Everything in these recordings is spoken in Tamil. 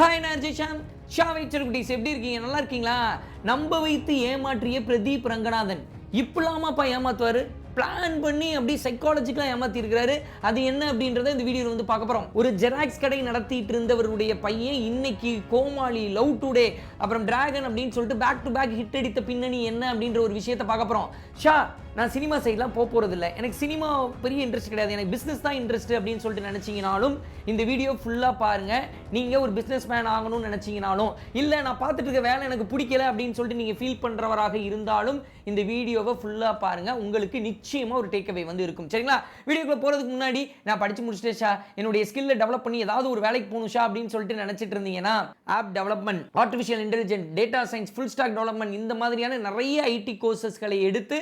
ஹாய் நான் ஜெய்ஷாம் ஷாவை செருக்குட்டீஸ் எப்படி இருக்கீங்க? நல்லா இருக்கீங்களா? நம்ப வைத்து ஏமாற்றிய பிரதீப் ரங்கநாதன். இப்படிலாமாப்பா ஏமாத்துவாரு? பிளான் பண்ணி அப்படி சைக்காலஜிக்கலாக ஏமாத்திருக்கிறாரு. அது என்ன அப்படின்றத இந்த வீடியோவில் வந்து பார்க்க போகிறோம் ஒரு ஜெராக்ஸ் கடை நடத்திட்டு இருந்தவருடைய பையன் இன்னைக்கு கோமாளி லவ் டுடே அப்புறம் டிராகன் அப்படின்னு சொல்லிட்டு பேக் டு பேக் ஹிட் அடித்த பின்னணி என்ன அப்படின்ற ஒரு விஷயத்தை பார்க்க போகிறோம் ஷா நான் சினிமா சைட்லாம் போக போகிறது இல்லை எனக்கு சினிமா பெரிய இன்ட்ரெஸ்ட் கிடையாது. எனக்கு பிஸ்னஸ் தான் இன்ட்ரெஸ்ட் அப்படின்னு சொல்லிட்டு நினச்சிங்கனாலும் இந்த வீடியோ ஃபுல்லாக பாருங்கள் நீங்கள் ஒரு பிஸ்னஸ் மேன் ஆகணும்னு நினச்சிங்கனாலும் இல்லை நான் பார்த்துட்டு இருக்க வேலை எனக்கு பிடிக்கல அப்படின்னு சொல்லிட்டு நீங்கள் ஃபீல் பண்ணுறவராக இருந்தாலும் இந்த வீடியோவை ஃபுல்லாக பாருங்கள் உங்களுக்கு நிச்சயம் நிச்சயமாக ஒரு டேக்அவே வந்து இருக்கும். சரிங்களா? வீடியோக்குள்ள போகிறதுக்கு முன்னாடி நான் படித்து முடிச்சிட்டேன் ஷா. என்னுடைய ஸ்கில்ல டெவலப் பண்ணி ஏதாவது ஒரு வேலைக்கு போகணும் ஷா அப்படின்னு சொல்லிட்டு நினச்சிட்டு இருந்தீங்கன்னா app development artificial intelligent data science full stack development இந்த மாதிரியான நிறைய ஐடி கோர்சஸ்களை எடுத்து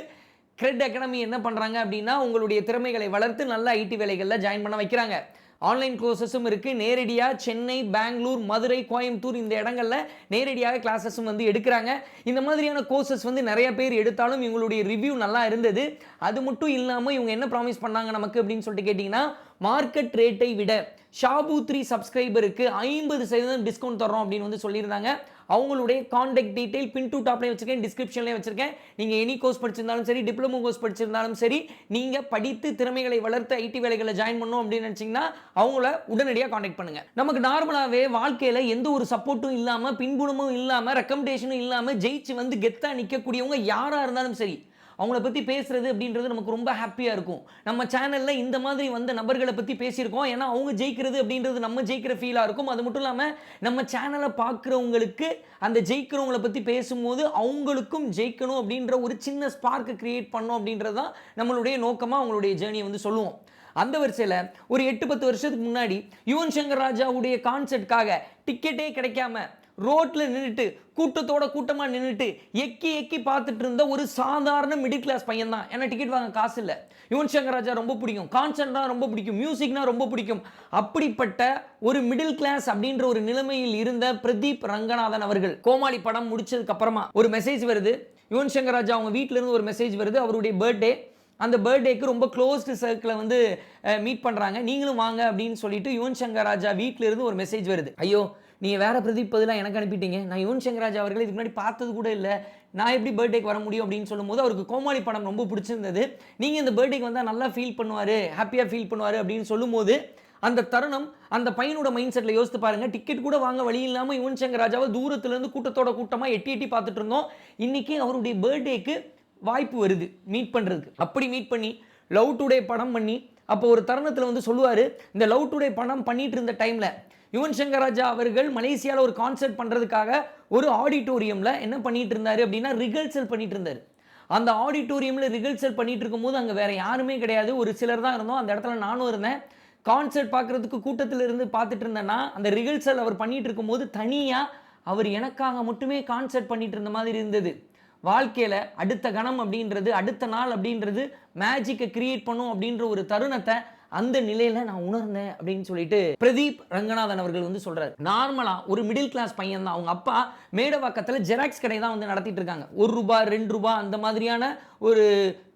கிரெட் அகாடமி என்ன பண்ணுறாங்க அப்படின்னா உங்களுடைய திறமைகளை வளர்த்து நல்ல ஐடி வேலைகளில் ஜாயின் பண்ண வைக்கிறாங்க. ஆன்லைன் கோர்சஸும் இருக்குது நேரடியாக சென்னை பெங்களூர் மதுரை கோயம்புத்தூர் இந்த இடங்களில் நேரடியாக கிளாஸஸும் வந்து எடுக்கிறாங்க. இந்த மாதிரியான கோர்சஸ் வந்து நிறைய பேர் எடுத்தாலும் இவங்களுடைய ரிவ்யூ நல்லா இருந்தது. அது மட்டும் இல்லாமல் இவங்க என்ன ப்ராமிஸ் பண்ணாங்க நமக்கு அப்படின்னு சொல்லிட்டு கேட்டிங்கன்னா மார்க்கெட் ரேட்டை விட ஷாபு த்ரீ சப்ஸ்கிரைபருக்கு ஐம்பது சதவீதம் டிஸ்கவுண்ட் தரோம் அப்படின்னு வந்து சொல்லியிருந்தாங்க. அவங்களுடைய காண்டாக்ட் டீட்டெயில் பின் டு டாப்லேயும் வச்சிருக்கேன் டிஸ்கிரிப்ஷன்லேயும் வச்சிருக்கேன். நீங்கள் எனி கோர்ஸ் படிச்சிருந்தாலும் சரி டிப்ளமோ கோர்ஸ் படிச்சிருந்தாலும் சரி நீங்கள் படித்து திறமைகளை வளர்த்து ஐடி வேலைகளை ஜாயின் பண்ணணும் அப்படின்னு நினச்சிங்கன்னா அவங்கள உடனடியாக காண்டாக்ட் பண்ணுங்கள் நமக்கு நார்மலாகவே வாழ்க்கையில் எந்த ஒரு சப்போர்ட்டும் இல்லாமல் பின்புணமும் இல்லாமல் ரெக்கமெண்டேஷனும் இல்லாமல் ஜெயிச்சு வந்து கெத்தாக நிற்கக்கூடியவங்க யாராக இருந்தாலும் சரி அவங்கள பற்றி பேசுகிறது அப்படின்றது நமக்கு ரொம்ப ஹாப்பியாக இருக்கும். நம்ம சேனலில் இந்த மாதிரி வந்த நபர்களை பற்றி பேசியிருக்கோம். ஏன்னா அவங்க ஜெயிக்கிறது அப்படின்றது நம்ம ஜெயிக்கிற ஃபீலாக இருக்கும். அது மட்டும் இல்லாமல் நம்ம சேனலை பார்க்குறவங்களுக்கு அந்த ஜெயிக்கிறவங்கள பற்றி பேசும்போது அவங்களுக்கும் ஜெயிக்கணும் அப்படின்ற ஒரு சின்ன ஸ்பார்க்கை கிரியேட் பண்ணோம் அப்படின்றது தான் நம்மளுடைய நோக்கமாக அவங்களுடைய ஜேர்னியை வந்து சொல்லுவோம். அந்த வரிசையில் ஒரு எட்டு பத்து வருஷத்துக்கு முன்னாடி யுவன் சங்கர் ராஜாவுடைய கான்சர்ட்காக டிக்கெட்டே கிடைக்காம ரோட்டில் நின்றுட்டு கூட்டத்தோட கூட்டமாக நின்றுட்டு எக்கி எக்கி பார்த்துட்டு இருந்த ஒரு சாதாரண மிடில் கிளாஸ் பையன் தான் ஏன்னா டிக்கெட் வாங்க காசு இல்லை. யுவன் சங்கர் ராஜா ரொம்ப பிடிக்கும். கான்சர்ட்னா ரொம்ப பிடிக்கும். மியூசிக்னா ரொம்ப பிடிக்கும். அப்படிப்பட்ட ஒரு மிடில் கிளாஸ் அப்படின்ற ஒரு நிலைமையில் இருந்த பிரதீப் ரங்கநாதன் அவர்கள் கோமாளி படம் முடிச்சதுக்கு அப்புறமா ஒரு மெசேஜ் வருது. யுவன் சங்கர் ராஜா அவங்க வீட்டிலேருந்து ஒரு மெசேஜ் வருது. அவருடைய பர்த்டே அந்த பர்த்டேக்கு ரொம்ப க்ளோஸ்டு சர்க்கிளை வந்து மீட் பண்ணுறாங்க நீங்களும் வாங்க அப்படின்னு சொல்லிட்டு யுவன் சங்கர் ராஜா வீட்டிலேருந்து ஒரு மெசேஜ் வருது. ஐயோ நீங்கள் வேறு பிரதீப் பதிலாக எனக்கு அனுப்பிட்டீங்க. நான் யுவன் சங்கராஜ் ராஜா அவர்களை இதுக்கு முன்னாடி பார்த்தது கூட இல்லை. நான் எப்படி பர்த்டேக்கு வர முடியும் அப்படின்னு சொல்லும்போது அவருக்கு கோமாளி படம் ரொம்ப பிடிச்சிருந்தது. நீங்கள் இந்த பர்த்டேக்கு வந்தால் நல்லா ஃபீல் பண்ணுவார் ஹாப்பியாக ஃபீல் பண்ணுவார் அப்படின்னு சொல்லும்போது அந்த தருணம் அந்த பையனோட மைண்ட் செட்டில் யோசித்து பாருங்கள் டிக்கெட் கூட வாங்க வழி இல்லாமல் யுவன் சங்கர் ராஜாவை தூரத்துலேருந்து கூட்டத்தோட கூட்டமாக எட்டி எட்டி பார்த்துட்டு இருந்தோம். இன்றைக்கி அவருடைய பர்த்டேக்கு வாய்ப்பு வருது மீட் பண்ணுறதுக்கு அப்படி மீட் பண்ணி லவ் டுடே படம் பண்ணி அப்போ ஒரு தருணத்தில் வந்து சொல்லுவார் இந்த லவ் டுடே படம் பண்ணிட்டு இருந்த டைமில் யுவன் சங்கர் ராஜா அவர்கள் மலேசியாவில் ஒரு கான்சர்ட் பண்ணுறதுக்காக ஒரு ஆடிட்டோரியமில் என்ன பண்ணிட்டு இருந்தார் அப்படின்னா ரிகர்சல் பண்ணிட்டு இருந்தார் அந்த ஆடிட்டோரியமில் ரிகர்சல் பண்ணிட்டு இருக்கும்போது அங்கே வேற யாருமே கிடையாது. ஒரு சிலர் தான் இருந்தோம். அந்த இடத்துல நானும் இருந்தேன். கான்சர்ட் பார்க்குறதுக்கு கூட்டத்தில் இருந்து பார்த்துட்டு இருந்தேன்னா அந்த ரிகர்சல் அவர் பண்ணிட்டு இருக்கும்போது தனியாக அவர் எனக்காக மட்டுமே கான்சர்ட் பண்ணிட்டு இருந்த மாதிரி இருந்தது. வாழ்க்கையில் அடுத்த கணம் அப்படின்றது அடுத்த நாள் அப்படின்றது மேஜிக்கை கிரியேட் பண்ணும் அப்படின்ற ஒரு தருணத்தை அந்த நிலையில நான் உணர்ந்தேன் அப்படின்னு சொல்லிட்டு பிரதீப் ரங்கநாதன் அவர்கள் வந்து சொல்றாரு. நார்மலா ஒரு மிடில் கிளாஸ் பையன் தான் அவங்க அப்பா மேடவாக்கத்தில் ஜெராக்ஸ் கடை தான் வந்து நடத்திட்டு இருக்காங்க. ஒரு ரூபாய் ரெண்டு ரூபாய் அந்த மாதிரியான ஒரு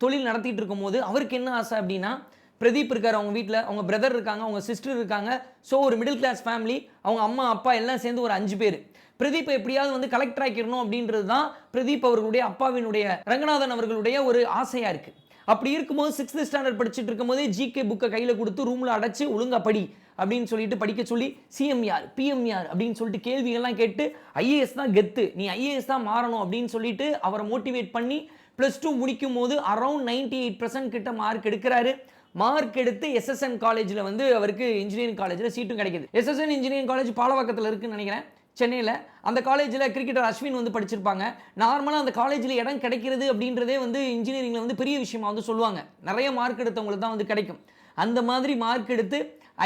தொழில் நடத்திட்டு இருக்கும்போது அவருக்கு என்ன ஆசை அப்படின்னா பிரதீப் இருக்கார் அவங்க வீட்டில் அவங்க பிரதர் இருக்காங்க அவங்க சிஸ்டர் இருக்காங்க. ஸோ ஒரு மிடில் கிளாஸ் ஃபேமிலி அவங்க அம்மா அப்பா எல்லாம் சேர்ந்து ஒரு அஞ்சு பேர். பிரதீப் எப்படியாவது வந்து கலெக்டர் ஆக்கிடணும் அப்படின்றது தான் பிரதீப் அவர்களுடைய அப்பாவினுடைய ரங்கநாதன் அவர்களுடைய ஒரு ஆசையா இருக்கு. அப்படி இருக்கும்போது சிக்ஸ்த் ஸ்டாண்டர்ட் படிச்சுட்டு இருக்கும்போதே ஜிகே புக்கை கையில் கொடுத்து ரூமில் அடைச்சி ஒழுங்காக படி அப்படின்னு சொல்லிட்டு படிக்க சொல்லி சிஎம் யார்? பிஎம் யார்? அப்படின்னு சொல்லிட்டு கேள்விகள்லாம் கேட்டு ஐஏஎஸ் தான் கெத்து. நீ ஐஏஎஸ் தான் மாறணும் அப்படின்னு சொல்லிட்டு அவரை மோட்டிவேட் பண்ணி ப்ளஸ் டூ முடிக்கும் போது அரௌண்ட் நைன்டி எயிட் பர்சன்ட் கிட்ட மார்க் எடுக்கிறாரு. மார்க் எடுத்து எஸ்எஸ்என் காலேஜில் வந்து அவருக்கு இன்ஜினியரிங் காலேஜில் சீட்டும் கிடைக்குது. எஸ்எஸ்என் இன்ஜினியரிங் காலேஜ் பாலவாக்கத்தில் இருக்குன்னு நினைக்கிறேன். சென்னையில் அந்த காலேஜில் கிரிக்கெட்டர் அஸ்வின் வந்து படிச்சிருப்பாங்க. நார்மலாக அந்த காலேஜில் இடம் கிடைக்கிறது அப்படின்றதே வந்து இன்ஜினியரிங்கில் வந்து பெரிய விஷயமா வந்து சொல்லுவாங்க. நிறைய மார்க் எடுத்தவங்களுக்கு தான் வந்து கிடைக்கும். அந்த மாதிரி மார்க் எடுத்து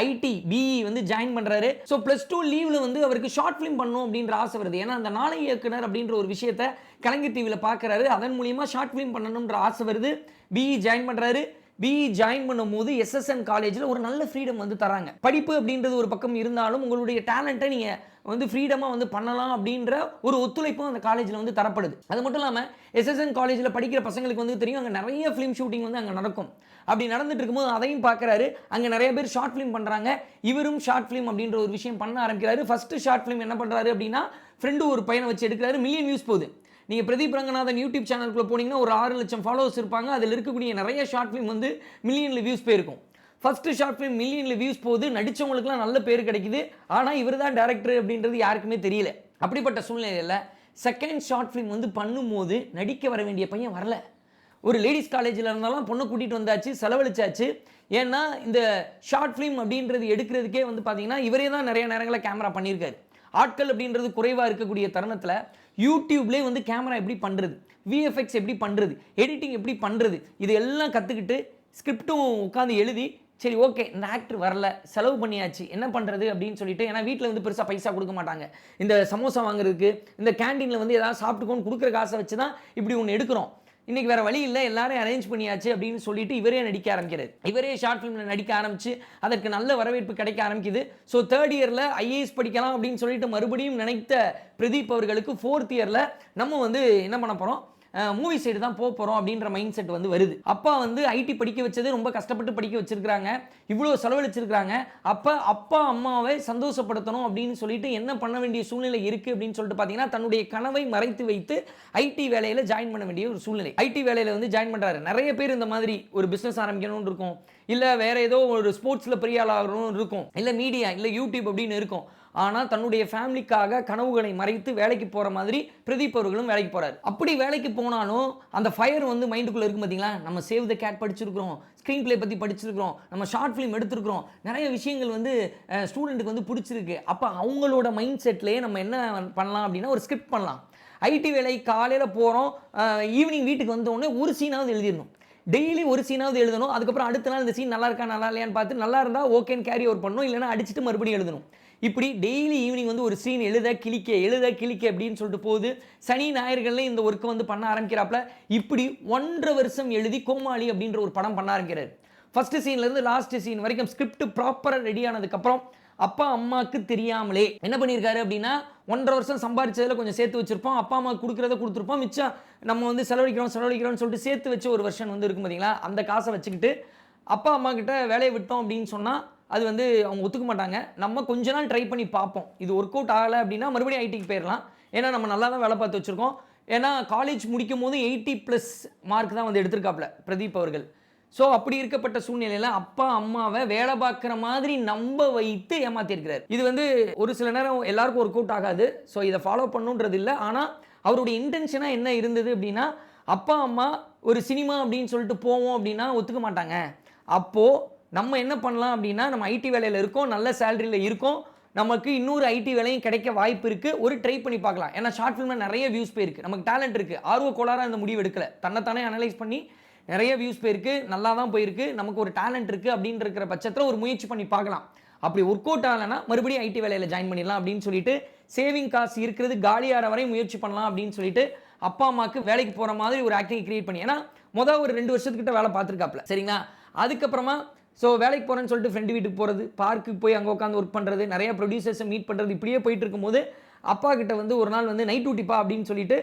ஐடி பிஇ வந்து ஜாயின் பண்ணுறாரு ஸோ ப்ளஸ் டூ லீவில் வந்து அவருக்கு ஷார்ட் ஃபிலிம் பண்ணணும் அப்படின்ற ஆசை வருது. ஏன்னா அந்த நாளை இயக்குனர் அப்படின்ற ஒரு விஷயத்த கலைஞர் டிவியில் பார்க்குறாரு. அதன் மூலியமாக ஷார்ட் ஃபிலிம் பண்ணணுன்ற ஆசை வருது. பிஇ ஜாயின் பண்ணுறாரு பிஇ ஜாயின் பண்ணும்போது எஸ்எஸ்என் காலேஜில் ஒரு நல்ல ஃப்ரீடம் வந்து தராங்க. படிப்பு அப்படின்றது ஒரு பக்கம் இருந்தாலும் உங்களுடைய டேலண்ட்டை நீங்கள் வந்து ஃப்ரீடமாக வந்து பண்ணலாம் அப்படின்ற ஒரு ஒத்துழைப்பும் அந்த காலேஜில் வந்து தரப்படுது. அது மட்டும் இல்லாமல் எஸ்எஸ்என் காலேஜில் படிக்கிற பசங்களுக்கு வந்து தெரியும் அங்கே நிறைய ஃபிலிம் ஷூட்டிங் வந்து அங்கே நடக்கும். அப்படி நடந்துட்டு இருக்கும்போது அதையும் பார்க்குறாரு அங்கே நிறைய பேர் ஷார்ட் ஃபிலிம் பண்ணுறாங்க இவரும் ஷார்ட் ஃபிலிம் அப்படின்ற ஒரு விஷயம் பண்ண ஆரம்பிக்கிறாரு. ஃபஸ்ட்டு ஷார்ட் ஃபிலிம் என்ன பண்ணுறாரு அப்படின்னா ஃப்ரெண்டு ஒரு பையனை வச்சு எடுக்கிறாரு. மில்லியன் வியூஸ் போகுது. நீங்கள் பிரதீப் ரங்கநாதன் யூடியூப் சேனலுக்குள்ள போனீங்கன்னா ஒரு ஆறு லட்சம் ஃபாலோவர்ஸ் இருப்பாங்க. அதில் இருக்கக்கூடிய நிறைய ஷார்ட் ஃபிலிம் வந்து மில்லியனில் வியூஸ் போயிருக்கும். ஃபஸ்ட்டு ஷார்ட் ஃபிலிம் மில்லியனில் வியூஸ் போகுது. நடித்தவங்களுக்குலாம் நல்ல பேர் கிடைக்குது. ஆனால் இவர் தான் டேரக்டர் அப்படின்றது யாருக்குமே தெரியல. அப்படிப்பட்ட சூழ்நிலையில் செகண்ட் ஷார்ட் ஃபிலிம் வந்து பண்ணும்போது நடிக்க வர வேண்டிய பையன் வரல. ஒரு லேடிஸ் காலேஜில் இருந்தாலும் பொண்ணை கூட்டிகிட்டு வந்தாச்சு செலவழிச்சாச்சு. ஏன்னா இந்த ஷார்ட் ஃபிலிம் அப்படின்றது எடுக்கிறதுக்கே வந்து பார்த்தீங்கன்னா இவரே தான் நிறைய நேரங்களில் கேமரா பண்ணியிருக்காரு. ஆட்கள் அப்படின்றது குறைவாக இருக்கக்கூடிய தருணத்தில் யூடியூப்லேயே வந்து கேமரா எப்படி பண்ணுறது விஎஃப்எக்ஸ் எப்படி பண்ணுறது எடிட்டிங் எப்படி பண்ணுறது இது எல்லாம் கற்றுக்கிட்டு ஸ்கிரிப்டும் உட்காந்து எழுதி சரி ஓகே இந்த ஆக்டர் வரல செலவு பண்ணியாச்சு என்ன பண்ணுறது அப்படின்னு சொல்லிட்டு ஏன்னா வீட்டில் வந்து பெருசாக பைசா கொடுக்க மாட்டாங்க. இந்த சமோசா வாங்குறதுக்கு இந்த கேண்டீனில் வந்து ஏதாவது சாப்பிட்டுக்கோன்னு கொடுக்குற காசை வச்சு தான் இப்படி ஒன்று எடுக்கிறோம். இன்னைக்கு வேற வழி இல்லை எல்லாரும் அரேஞ்ச் பண்ணியாச்சு அப்படின்னு சொல்லிட்டு இவரே நடிக்க ஆரம்பிக்கிறது இவரே ஷார்ட் ஃபிலிமில் நடிக்க ஆரம்பிச்சு அதற்கு நல்ல வரவேற்பு கிடைக்க ஆரம்பிக்குது. ஸோ தேர்ட் இயரில் ஐஏஎஸ் படிக்கலாம் அப்படின்னு சொல்லிட்டு மறுபடியும் நினைத்த பிரதீப் அவர்களுக்கு ஃபோர்த் இயரில் நம்ம வந்து என்ன பண்ண போகிறோம் மூவி சைடு தான் போக போகிறோம் அப்படின்ற மைண்ட் செட் வந்து வருது. அப்பா வந்து ஐடி படிக்க வச்சது ரொம்ப கஷ்டப்பட்டு படிக்க வச்சிருக்கிறாங்க. இவ்வளோ செலவழிச்சிருக்கிறாங்க. அப்போ அப்பா அம்மாவை சந்தோஷப்படுத்தணும் அப்படின்னு சொல்லிட்டு என்ன பண்ண வேண்டிய சூழ்நிலை இருக்குது அப்படின்னு சொல்லிட்டு பார்த்தீங்கன்னா தன்னுடைய கனவை மறைத்து வைத்து ஐடி வேலையில் ஜாயின் பண்ண வேண்டிய ஒரு சூழ்நிலை. ஐடி வேலையில் வந்து ஜாயின் பண்ணுறாரு நிறைய பேர் இந்த மாதிரி ஒரு பிஸ்னஸ் ஆரம்பிக்கணும்னு இருக்கும். இல்லை வேற ஏதோ ஒரு ஸ்போர்ட்ஸில் பெரிய ஆளாகணும்னு இருக்கும். இல்லை மீடியா இல்லை யூடியூப் அப்படின்னு இருக்கும். ஆனால் தன்னுடைய ஃபேமிலிக்காக கனவுகளை மறைத்து வேலைக்கு போகிற மாதிரி பிரதீப் அவர்களும் வேலைக்கு போகிறார் அப்படி வேலைக்கு போனாலும் அந்த ஃபயர் வந்து மைண்டுக்குள்ளே இருக்கும் பார்த்தீங்களா நம்ம சேவ் த கேட் படிச்சிருக்கிறோம் ஸ்க்ரீன் பிளே பற்றி படிச்சிருக்கிறோம் நம்ம ஷார்ட் ஃபிலிம் எடுத்திருக்கிறோம். நிறைய விஷயங்கள் வந்து ஸ்டூடெண்ட்டுக்கு வந்து பிடிச்சிருக்கு. அப்போ அவங்களோட மைண்ட் செட்லேயே நம்ம என்ன பண்ணலாம் அப்படின்னா ஒரு ஸ்கிரிப்ட் பண்ணலாம். ஐடி வேலை காலையில் போகிறோம் ஈவினிங் வீட்டுக்கு வந்தோடனே ஒரு சீனாவது எழுதிடணும். டெய்லி ஒரு சீனாவது எழுதணும். அதுக்கப்புறம் அடுத்த நாள் இந்த சீன் நல்லா இருக்கா நல்லா இல்லையான்னு பார்த்து நல்லா இருந்தால் ஓகேன்னு கேரி ஓவர் பண்ணணும். இல்லைன்னா அடிச்சுட்டு மறுபடியும் எழுதணும். இப்படி டெய்லி ஈவினிங் வந்து ஒரு சீன் எழுத கிளிக்க எழுத கிளிக்க அப்படின்னு சொல்லிட்டு போகுது. சனி ஞாயிறுகளில் இந்த ஒர்க்கை வந்து பண்ண ஆரம்பிக்கிறாப்புல. இப்படி ஒன்றரை வருஷம் எழுதி கோமாளி அப்படின்ற ஒரு படம் பண்ண ஆரம்பிக்கிறார். ஃபஸ்ட்டு சீன்லேருந்து லாஸ்ட் சீன் வரைக்கும் ஸ்கிரிப்ட் ப்ராப்பராக ரெடி ஆனதுக்கப்புறம் அப்பா அம்மாவுக்கு தெரியாமலே என்ன பண்ணியிருக்காரு அப்படின்னா ஒன்றரை வருஷம் சம்பாரிச்சதில் கொஞ்சம் சேர்த்து வச்சிருப்போம். அப்பா அம்மா கொடுக்குறத கொடுத்துருப்போம். மிச்சம் நம்ம வந்து செலவழிக்கிறோம் செலவழிக்கிறோம்னு சொல்லிட்டு சேர்த்து வச்ச ஒரு வருஷன் வந்து இருக்கும் பார்த்தீங்களா அந்த காசை வச்சுக்கிட்டு அப்பா அம்மா கிட்ட வேலையை விட்டோம் அப்படின்னு சொன்னால் அது வந்து அவங்க ஒத்துக்க மாட்டாங்க. நம்ம கொஞ்ச நாள் ட்ரை பண்ணி பார்ப்போம். இது ஒர்க் அவுட் ஆகலை அப்படின்னா மறுபடியும் ஐடிக்கு போயிடலாம் ஏன்னா நம்ம நல்லா தான் வேலை பார்த்து வச்சுருக்கோம். ஏன்னா காலேஜ் முடிக்கும் போது எயிட்டி ப்ளஸ் மார்க் தான் வந்து எடுத்திருக்காப்ல பிரதீப் அவர்கள். ஸோ அப்படி இருக்கப்பட்ட சூழ்நிலையில் அப்பா அம்மாவை வேலை பார்க்குற மாதிரி நம்ப வைத்து ஏமாத்திருக்கிறார். இது வந்து ஒரு சில நேரம் எல்லாருக்கும் ஒர்க் அவுட் ஆகாது. ஸோ இதை ஃபாலோ பண்ணுன்றது இல்லை. ஆனால் அவருடைய இன்டென்ஷனாக என்ன இருந்தது அப்படின்னா அப்பா அம்மா ஒரு சினிமா அப்படின்னு சொல்லிட்டு போவோம் அப்படின்னா ஒத்துக்க மாட்டாங்க. அப்போது நம்ம என்ன பண்ணலாம் அப்படின்னா நம்ம ஐடி வேலையில் இருக்கோம் நல்ல சேலரியில் இருக்கோம் நமக்கு இன்னொரு ஐடி வேலையும் கிடைக்க வாய்ப்பு இருக்குது ஒரு ட்ரை பண்ணி பார்க்கலாம். ஏன்னா ஷார்ட் ஃபிலிமில் நிறைய வியூஸ் போயிருக்கு. நமக்கு டேலண்ட் இருக்குது ஆர்வ கோளாராக இந்த முடிவு எடுக்கல. தன்னைத்தானே அனலைஸ் பண்ணி நிறைய வியூஸ் போயிருக்கு. நல்லா தான் போயிருக்கு. நமக்கு ஒரு டேலண்ட் இருக்குது அப்படின்னு இருக்கிற பட்சத்தில் ஒரு முயற்சி பண்ணி பார்க்கலாம். அப்படி ஒர்க் அவுட் ஆகலைன்னா மறுபடியும் ஐடி வேலையில் ஜாயின் பண்ணிடலாம் அப்படின்னு சொல்லிட்டு சேவிங் காசு இருக்கிறது காலியாகிற வரை முயற்சி பண்ணலாம் அப்படின்னு சொல்லிட்டு அப்பா அம்மாவுக்கு வேலைக்கு போகிற மாதிரி ஒரு ஆக்டிங் கிரியேட் பண்ணி. ஏன்னா மொதல் ஒரு ரெண்டு வருஷத்துக்கிட்ட வேலை பார்த்துருக்காப்ல சரிங்களா? அதுக்கப்புறமா ஸோ வேலைக்கு போகிறேன்னு சொல்லிட்டு ஃப்ரெண்டு வீட்டுக்கு போகிறது பார்க்குக்கு போய் அங்கே உட்காந்து ஒர்க் பண்ணுறது நிறைய ப்ரொடியூசர்ஸை மீட் பண்ணுறது இப்படியே போயிட்டு இருக்கும்போது அப்பா கிட்ட வந்து ஒரு நாள் வந்து நைட் டியூட்டிப்பா அப்படின்னு சொல்லிட்டு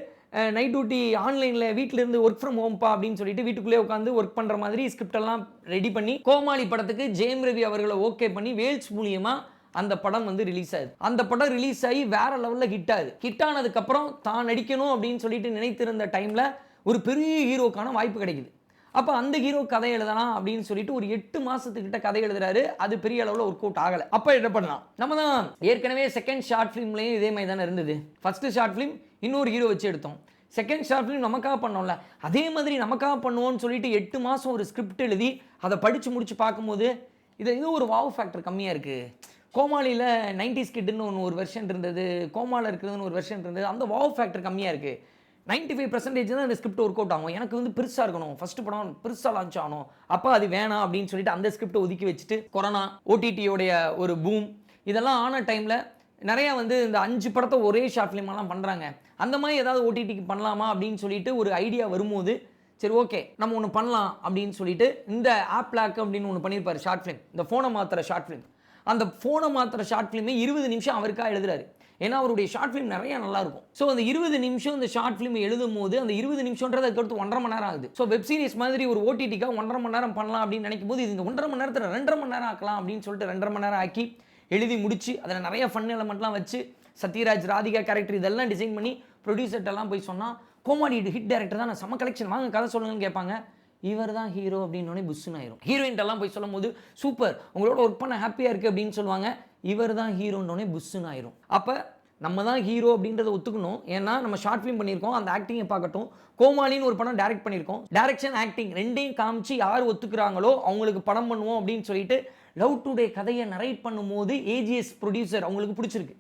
நைட் டியூட்டி ஆன்லைனில் வீட்டிலேருந்து ஒர்க் ஃப்ரம் ஹோம்ப்பா அப்படின்னு சொல்லிட்டு வீட்டுக்குள்ளே உட்காந்து ஒர்க் பண்ணுற மாதிரி ஸ்கிரிப்ட் எல்லாம் ரெடி பண்ணி கோமாளி படத்துக்கு ஜெயம் ரவி அவர்களை ஓகே பண்ணி வேல்ஸ் மூலியமாக அந்த படம் வந்து ரிலீஸ் ஆகுது அந்த படம் ரிலீஸ் ஆகி வேற லெவலில் ஹிட் ஆகுது. ஹிட் ஆனதுக்கப்புறம் தான் நடிக்கணும் அப்படின்னு சொல்லிட்டு நினைத்திருந்த டைமில் ஒரு பெரிய ஹீரோக்கான வாய்ப்பு கிடைக்குது. அப்போ அந்த ஹீரோ கதை எழுதலாம் அப்படின்னு சொல்லிட்டு ஒரு எட்டு மாசத்துக்கிட்ட கதை எழுதுறாரு. அது பெரிய அளவில் ஒர்க் அவுட் ஆகலை. அப்போ என்ன பண்ணலாம்? நம்ம தான். ஏற்கனவே செகண்ட் ஷார்ட் ஃபிலிம்லேயும் இதே மாதிரி தானே இருந்தது. ஃபர்ஸ்ட் ஷார்ட் ஃபிலிம் இன்னொரு ஹீரோ வச்சு எடுத்தோம். செகண்ட் ஷார்ட் ஃபிலிம் நமக்காக பண்ணோம்ல. அதே மாதிரி நமக்காக பண்ணுவோம்னு சொல்லிட்டு எட்டு மாதம் ஒரு ஸ்கிரிப்ட் எழுதி அதை படித்து முடிச்சு பார்க்கும்போது இது ஏதோ ஒரு வாவ் ஃபேக்டர் கம்மியாக இருக்குது கோமாளியில் நைன்டிஸ் கிட்டுன்னு ஒன்று ஒரு வெர்ஷன் இருந்தது கோமாவில் இருக்கிறதுன்னு ஒரு வெர்ஷன் இருந்தது அந்த வாவ் ஃபேக்டர் கம்மியாக இருக்குது நைன்டி ஃபைவ் பர்சன்டேஜ் தான் இந்த ஸ்கிரிப்ட் ஒர்க் அவுட் ஆகும். எனக்கு வந்து பெருசாக இருக்கணும். ஃபர்ஸ்ட் படம் பெருசாக லான்ச் ஆகணும். அப்போ அது வேணாம் அப்படின்னு சொல்லிட்டு அந்த ஸ்கிரிப்டை ஒதுக்கி வச்சுட்டு கொரோனா ஓடிடியோடைய ஒரு பூம் இதெல்லாம் ஆன டைமில் நிறையா வந்து இந்த அஞ்சு படத்தை ஒரே ஷார்ட் ஃபிலிமெல்லாம் பண்ணுறாங்க அந்த மாதிரி ஏதாவது ஓடிடிக்கு பண்ணலாமா அப்படின்னு சொல்லிட்டு ஒரு ஐடியா வரும்போது சரி ஓகே நம்ம ஒன்று பண்ணலாம் அப்படின்னு சொல்லிட்டு இந்த ஆப் அப்படின்னு ஒன்று பண்ணியிருப்பார் ஷார்ட் ஃபிலிம் இந்த ஃபோனை மாற்றுற ஷார்ட் ஃபிலிம் அந்த ஃபோனை மாற்றுற ஷார்ட் ஃபிலிமே இருபது நிமிஷம் அவருக்காக எழுதுறாரு. ஏன்னா அவருடைய ஷார்ட் ஃபிலிம் நிறைய நல்லா இருக்கும் ஸோ அந்த இருபது நிமிஷம் இந்த ஷார்ட் ஃபிலிம் எழுதும் போது அந்த இருபது நிமிஷம்ன்றது அதுக்கடுத்து ஒன்றரை மணி நேரம் ஆகுது. ஸோ வெப் சீரிஸ் மாதிரி ஒரு ஓடிடிக்காக ஒன்றரை மணி நேரம் பண்ணலாம் அப்படின்னு நினைக்கும் போது இது இந்த ஒன்றரை மணி நேரத்தில் ரெண்டரை மணி நேரம் ஆக்கலாம் அப்படின்னு சொல்லிட்டு ரெண்டரை மணி நேரம் ஆக்கி எழுதி முடிச்சு அதில் நிறைய ஃபன் எலமெண்ட்லாம் வச்சு சத்யராஜ் ராதிகா கேரக்டர் இதெல்லாம் டிசைன் பண்ணி ப்ரொடியூசர்ட்டெல்லாம் போய் சொன்னால் கோமாடி ஹிட் டேரக்டர் தான் நான் சம கலெக்ஷன் வாங்க கதை சொல்லுங்கன்னு கேட்பாங்க. இவர் தான் ஹீரோ அப்படின்னோடனே புஷ்ஷுன்னு ஆயிரும். ஹீரோயின்ட்டெல்லாம் போய் சொல்லும் போது சூப்பர் உங்களோட ஒர்க் பண்ண ஹாப்பியாக இருக்குது அப்படின்னு சொல்லுவாங்க. இவர் தான் ஹீரோன்னொடனே புஷ்ஷுன்னு ஆயிரும். அப்போ நம்ம தான் ஹீரோ அப்படின்றத ஒத்துக்கணும். ஏன்னா நம்ம ஷார்ட் ஃபிலிம் பண்ணியிருக்கோம். அந்த ஆக்டிங்கை பார்க்கட்டும். கோமாளின்னு ஒரு படம் டைரக்ட் பண்ணியிருக்கோம். டைரக்ஷன் ஆக்டிங் ரெண்டையும் காமிச்சு யார் ஒத்துக்கிறாங்களோ அவங்களுக்கு படம் பண்ணுவோம் அப்படின்னு சொல்லிட்டு லவ் டுடே கதையை நரேட் பண்ணும்போது ஏஜிஎஸ் ப்ரொடியூசர் அவங்களுக்கு பிடிச்சிருக்கு.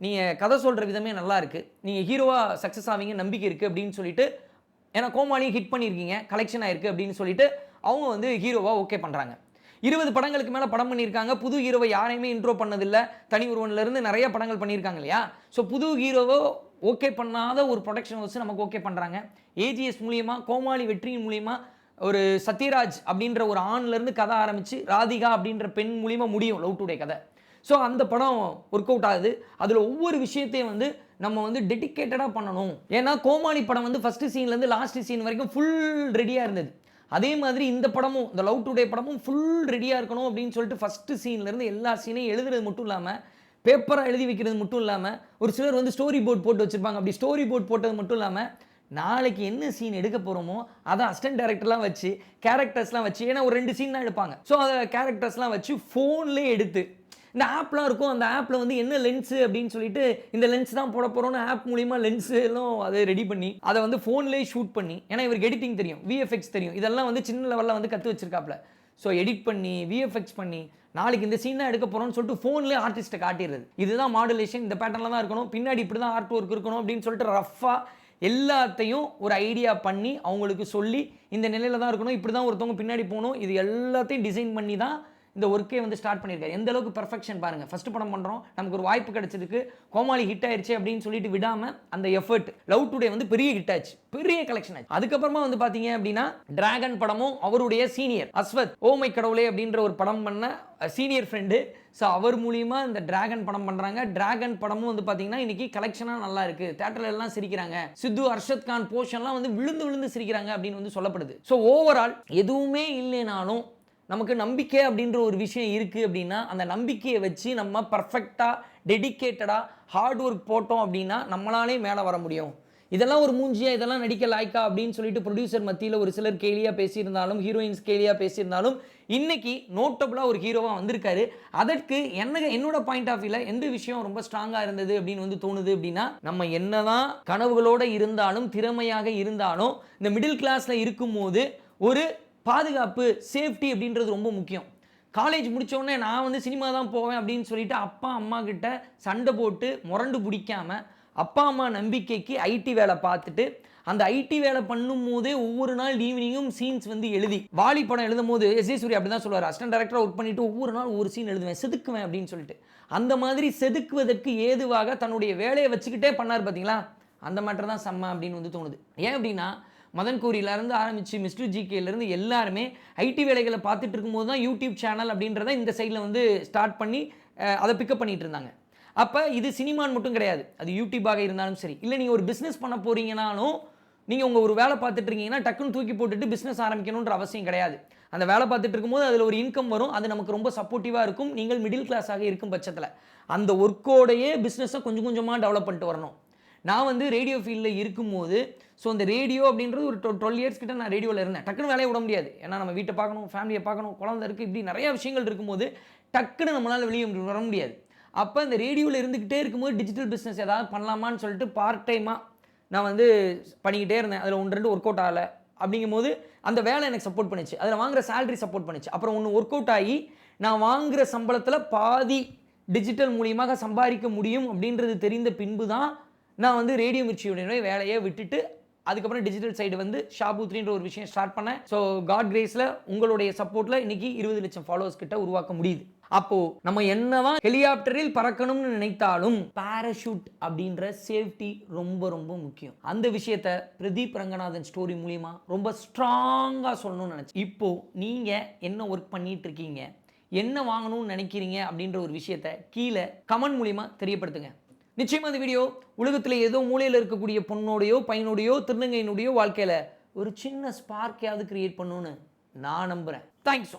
நீங்கள் கதை சொல்கிற விதமே நல்லா இருக்குது நீங்கள் ஹீரோவாக சக்ஸஸ் ஆவீங்க நம்பிக்கை இருக்குது அப்படின்னு சொல்லிட்டு ஏன்னா கோமாளியும் ஹிட் பண்ணியிருக்கீங்க கலெக்ஷன் ஆயிருக்கு அப்படின்னு சொல்லிட்டு அவங்க வந்து ஹீரோவாக ஓகே பண்ணுறாங்க இருபது படங்களுக்கு மேலே படம் பண்ணியிருக்காங்க புது ஹீரோவை யாரையுமே இன்ட்ரோ பண்ணதில்லை. தனி ஒருவன்லேருந்து நிறைய படங்கள் பண்ணியிருக்காங்க இல்லையா? ஸோ புது ஹீரோவை ஓகே பண்ணாத ஒரு ப்ரொடக்ஷன் ஹவுஸ் நமக்கு ஓகே பண்ணுறாங்க ஏஜிஎஸ் மூலியமா கோமாளி வெற்றியின் மூலியமா ஒரு சத்யராஜ் அப்படின்ற ஒரு ஆண்லேருந்து கதை ஆரம்பித்து ராதிகா அப்படின்ற பெண் மூலியமாக முடியும் லவ் டுடே கதை. ஸோ அந்த படம் ஒர்க் அவுட் ஆகுது. அதில் ஒவ்வொரு விஷயத்தையும் வந்து நம்ம வந்து டெடிக்கேட்டடாக பண்ணணும். ஏன்னா கோமாளி படம் வந்து ஃபஸ்ட்டு சீன்லேருந்து லாஸ்ட் சீன் வரைக்கும் ஃபுல் ரெடியாக இருந்தது. அதே மாதிரி இந்த படமும் இந்த லவ் டுடே படமும் ஃபுல் ரெடியாக இருக்கணும் அப்படின்னு சொல்லிட்டு ஃபஸ்ட்டு சீன்லேருந்து எல்லா சீனையும் எழுதுறது மட்டும் இல்லாமல் பேப்பராக எழுதி வைக்கிறது மட்டும் இல்லாமல் ஒரு சிலர் வந்து ஸ்டோரி போர்ட் போட்டு வச்சுருப்பாங்க. அப்படி ஸ்டோரி போர்ட் போட்டது மட்டும் இல்லாமல் நாளைக்கு என்ன சீன் எடுக்க போகிறோமோ அதை அசிஸ்டன்ட் டேரக்டர்லாம் வச்சு கேரக்டர்ஸ்லாம் வச்சு ஏன்னா ஒரு ரெண்டு சீன் தான் எடுப்பாங்க. ஸோ அதை கேரக்டர்ஸ்லாம் வச்சு ஃபோன்லேயே எடுத்து இந்த ஆப்லாம் இருக்கும். அந்த ஆப்பில் வந்து என்ன லென்ஸு அப்படின்னு சொல்லிட்டு இந்த லென்ஸ் தான் போட போகிறோம்னு ஆப் மூலிமா லென்ஸு எல்லாம் அதை ரெடி பண்ணி அதை வந்து ஃபோன்லேயே ஷூட் பண்ணி ஏன்னா இவருக்கு எடிட்டிங் தெரியும் விஎஃப்எக்ஸ் தெரியும். இதெல்லாம் வந்து சின்ன லெவலில் வந்து கற்று வச்சிருக்காப்ல. ஸோ எடிட் பண்ணி விஎஃப்எக்ஸ் பண்ணி நாளைக்கு இந்த சீன் தான் எடுக்க போகிறோம்னு சொல்லிட்டு ஃபோன்லேயே ஆர்டிஸ்ட்டை காட்டிடுறது. இதுதான் மாடுலேஷன் இந்த பேட்டர்னில் தான் இருக்கணும். பின்னாடி இப்படி தான் ஆர்ட் ஒர்க் இருக்கணும் அப்படின்னு சொல்லிட்டு ரஃபாக எல்லாத்தையும் ஒரு ஐடியா பண்ணி அவங்களுக்கு சொல்லி இந்த நிலையில தான் இருக்கணும். இப்படி தான் ஒருத்தவங்க பின்னாடி போகணும். இது எல்லாத்தையும் டிசைன் பண்ணி தான் இந்த ஒர்க்கே வந்து ஸ்டார்ட் பண்ணியிருக்காரு. எந்த அளவுக்கு பெர்ஃபெக்ஷன் பாருங்கள் ஃபர்ஸ்ட் படம் பண்ணுறோம் நமக்கு ஒரு வாய்ப்பு கிடச்சிருக்கு. கோமாளி ஹிட் ஆயிடுச்சு அப்படின்னு சொல்லிட்டு விடாமல் அந்த எஃபர்ட் லவ் டுடே வந்து பெரிய ஹிட் ஆச்சு. பெரிய கலெக்ஷன் ஆச்சு. அதுக்கப்புறமா வந்து பார்த்தீங்க அப்படின்னா டிராகன் படமும் அவருடைய சீனியர் அஸ்வத் ஓமை கடவுளே அப்படின்ற ஒரு படம் பண்ண சீனியர் ஃப்ரெண்டு ஸோ அவர் மூலியமாக இந்த டிராகன் படம் பண்ணுறாங்க டிராகன் படமும் வந்து பார்த்தீங்கன்னா இன்னைக்கு கலெக்ஷனாக நல்லா இருக்கு. தேட்டர்ல எல்லாம் சிரிக்கிறாங்க. சித்து அர்ஷத் கான் போர்ஷன்லாம் வந்து விழுந்து விழுந்து சிரிக்கிறாங்க அப்படின்னு வந்து சொல்லப்படுது. ஸோ ஓவரால் எதுவுமே இல்லைனாலும் நமக்கு நம்பிக்கை அப்படின்ற ஒரு விஷயம் இருக்குது அப்படின்னா அந்த நம்பிக்கையை வச்சு நம்ம பர்ஃபெக்டாக டெடிக்கேட்டடாக ஹார்ட் ஒர்க் போட்டோம் அப்படின்னா நம்மளாலே மேலே வர முடியும். இதெல்லாம் ஒரு மூஞ்சியா இதெல்லாம் நடிக்க லாய்க்கா அப்படின்னு சொல்லிட்டு ப்ரொடியூசர் மத்தியில் ஒரு சிலர் கேலியாக பேசியிருந்தாலும் ஹீரோயின்ஸ் கேலியாக பேசியிருந்தாலும் இன்னைக்கு நோட்டபுளாக ஒரு ஹீரோவாக வந்திருக்காரு. அதற்கு என்ன என்னோட பாயிண்ட் ஆஃப் வியூவில் எந்த விஷயம் ரொம்ப ஸ்ட்ராங்காக இருந்தது அப்படின்னு வந்து தோணுது அப்படின்னா நம்ம என்னதான் கனவுகளோடு இருந்தாலும் திறமையாக இருந்தாலும் இந்த மிடில் கிளாஸில் இருக்கும்போது ஒரு பாதுகாப்பு சேஃப்டி அப்படின்றது ரொம்ப முக்கியம். காலேஜ் முடித்தோடனே நான் வந்து சினிமா தான் போவேன் அப்படின்னு சொல்லிட்டு அப்பா அம்மா கிட்ட சண்டை போட்டு முரண்டு பிடிக்காம அப்பா அம்மா நம்பிக்கைக்கு ஐடி வேலை பார்த்துட்டு அந்த ஐடி வேலை பண்ணும் போதே ஒவ்வொரு நாள் ஈவினிங்கும் சீன்ஸ் வந்து எழுதி. வாலி படம் எழுதும் போது எஸ் ஏ சூரி அப்படி தான் சொல்லுவார் அசிஸ்டன்ட் டேரக்டராக ஒர்க் பண்ணிட்டு ஒவ்வொரு நாள் ஒரு சீன் எழுதுவேன். செதுக்குவேன் அப்படின்னு சொல்லிட்டு. அந்த மாதிரி செதுக்குவதற்கு ஏதுவாக தன்னுடைய வேலையை வச்சுக்கிட்டே பண்ணார் பார்த்தீங்களா அந்த மேட்டர் தான் செம்ம அப்படின்னு வந்து தோணுது. ஏன் அப்படின்னா மதன்கூரியிலேருந்து ஆரம்பித்து மிஸ்டர் ஜிகேலேருந்து எல்லாருமே ஐடி வேலைகளை பார்த்துட்டு இருக்கும்போது தான் யூடியூப் சேனல் அப்படின்றத இந்த சைடில் வந்து ஸ்டார்ட் பண்ணி அதை பிக்கப் பண்ணிட்டு இருந்தாங்க. அப்போ இது சினிமான்னு மட்டும் கிடையாது. அது யூடியூபாக இருந்தாலும் சரி. இல்லை நீங்கள் ஒரு பிஸ்னஸ் பண்ண போகிறீங்கனாலும் நீங்கள் உங்கள் ஒரு வேலை பார்த்துட்டு இருக்கீங்கன்னா டக்குன்னு தூக்கி போட்டுட்டு பிஸ்னஸ் ஆரம்பிக்கணுன்ற அவசியம் கிடையாது. அந்த வேலை பார்த்துட்டு இருக்கும்போது அதில் ஒரு இன்கம் வரும். அது நமக்கு ரொம்ப சப்போர்ட்டிவாக இருக்கும். நீங்கள் மிடில் கிளாஸாக இருக்கும் பட்சத்தில். அந்த ஒர்க்கோடையே பிஸ்னஸை கொஞ்சம் கொஞ்சமாக டெவலப் பண்ணிட்டு வரணும். நான் வந்து ரேடியோ ஃபீல்டில் இருக்கும்போது ஸோ அந்த ரேடியோ அப்படின்றது ஒரு டுவெல் இயர்ஸ் கிட்ட நான் ரேடியோவில் இருந்தேன். டக்குன்னு வேலையை விட முடியாது. ஏன்னா நம்ம வீட்டை பார்க்கணும் ஃபேமிலியை பார்க்கணும் குழந்தை இருக்குது இப்படி நிறைய விஷயங்கள் இருக்கும்போது டக்குன்னு நம்மளால் வெளியே வர முடியாது. அப்போ இந்த ரேடியோவில் இருந்துக்கிட்டே இருக்கும்போது டிஜிட்டல் பிஸ்னஸ் ஏதாவது பண்ணலாமான்னு சொல்லிட்டு பார்ட் டைமாக நான் வந்து பண்ணிக்கிட்டே இருந்தேன். அதில் ஒன்று ரெண்டு ஒர்க் அவுட் ஆகலை. அப்படிங்கும்போது அந்த வேலை எனக்கு சப்போர்ட் பண்ணுச்சு. அதில் வாங்குற சேலரி சப்போர்ட் பண்ணுச்சு. அப்புறம் ஒன்று ஒர்க் அவுட் ஆகி நான் வாங்குகிற சம்பளத்தில் பாதி டிஜிட்டல் மூலியமாக சம்பாதிக்க முடியும் அப்படின்றது தெரிந்த பின்பு தான் நான் வந்து ரேடியோ மிர்ச்சியுடைய வேலையை விட்டுட்டு அதுக்கப்புறம் டிஜிட்டல் சைடு வந்து ஷாபூத்ரின்ற ஒரு விஷயம் ஸ்டார்ட் பண்ணேன். ஸோ காட் கிரேஸில் உங்களுடைய சப்போர்ட்டில் இன்றைக்கி இருபது லட்சம் ஃபாலோவர்ஸ் கிட்ட உருவாக்க முடியுது. அப்போ நம்ம என்னவா ஹெலிகாப்டரில் பறக்கணும்னு நினைத்தாலும் பாராஷூட் அப்படின்ற சேஃப்டி ரொம்ப ரொம்ப முக்கியம். அந்த விஷயத்த பிரதீப் ரங்கநாதன் ஸ்டோரி மூலியமா ரொம்ப ஸ்ட்ராங்காக சொல்லணும்னு நினச்சி இப்போ நீங்கள் என்ன ஒர்க் பண்ணிட்டு இருக்கீங்க? என்ன வாங்கணும்னு நினைக்கிறீங்க? அப்படின்ற ஒரு விஷயத்த கீழே கமெண்ட் மூலிமா தெரியப்படுத்துங்க. நிச்சயமா இந்த வீடியோ உலகத்தில் ஏதோ மூலையில் இருக்கக்கூடிய பொண்ணோடையோ பையனுடையோ திருநங்கையினுடையோ வாழ்க்கையில் ஒரு சின்ன ஸ்பார்க்கையாவது கிரியேட் பண்ணுன்னு நான் நம்புகிறேன் தேங்க்ஸ் ஸோ